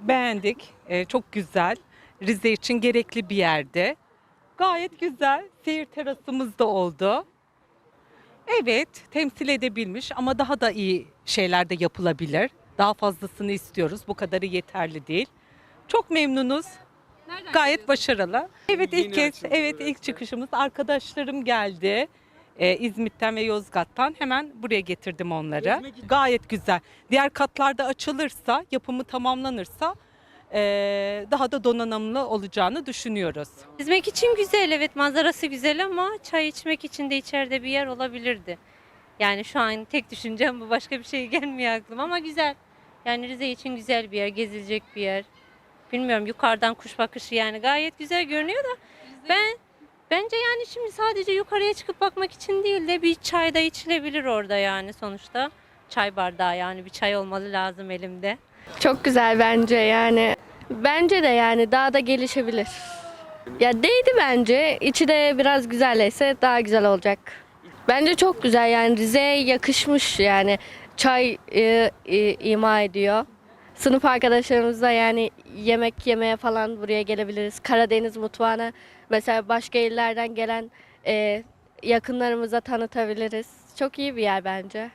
beğendik. Ee, çok güzel. Rize için gerekli bir yerde. Gayet güzel. Seyir terasımız da oldu. Evet, temsil edebilmiş ama daha da iyi şeyler de yapılabilir. Daha fazlasını istiyoruz. Bu kadarı yeterli değil. Çok memnunuz. Gayet başarılı. Evet ilk kez, evet ilk çıkışımız. Arkadaşlarım geldi. Ee, İzmit'ten ve Yozgat'tan hemen buraya getirdim onları. Gayet güzel. Diğer katlarda açılırsa, yapımı tamamlanırsa ee, daha da donanımlı olacağını düşünüyoruz. Gezmek için güzel evet manzarası güzel ama çay içmek için de içeride bir yer olabilirdi. Yani şu an tek düşüncem bu başka bir şey gelmiyor aklıma ama güzel. Yani Rize için güzel bir yer, gezilecek bir yer. Bilmiyorum yukarıdan kuş bakışı yani gayet güzel görünüyor da ben bence yani şimdi sadece yukarıya çıkıp bakmak için değil de bir çay da içilebilir orada yani sonuçta. Çay bardağı yani bir çay olmalı lazım elimde. Çok güzel bence yani. Bence de yani daha da gelişebilir. Ya değdi bence. İçi de biraz güzelleyse daha güzel olacak. Bence çok güzel yani Rize'ye yakışmış yani. Çay e, e, ima ediyor. Sınıf arkadaşlarımızla yani yemek yemeye falan buraya gelebiliriz. Karadeniz mutfağına mesela başka illerden gelen e, yakınlarımıza tanıtabiliriz. Çok iyi bir yer bence.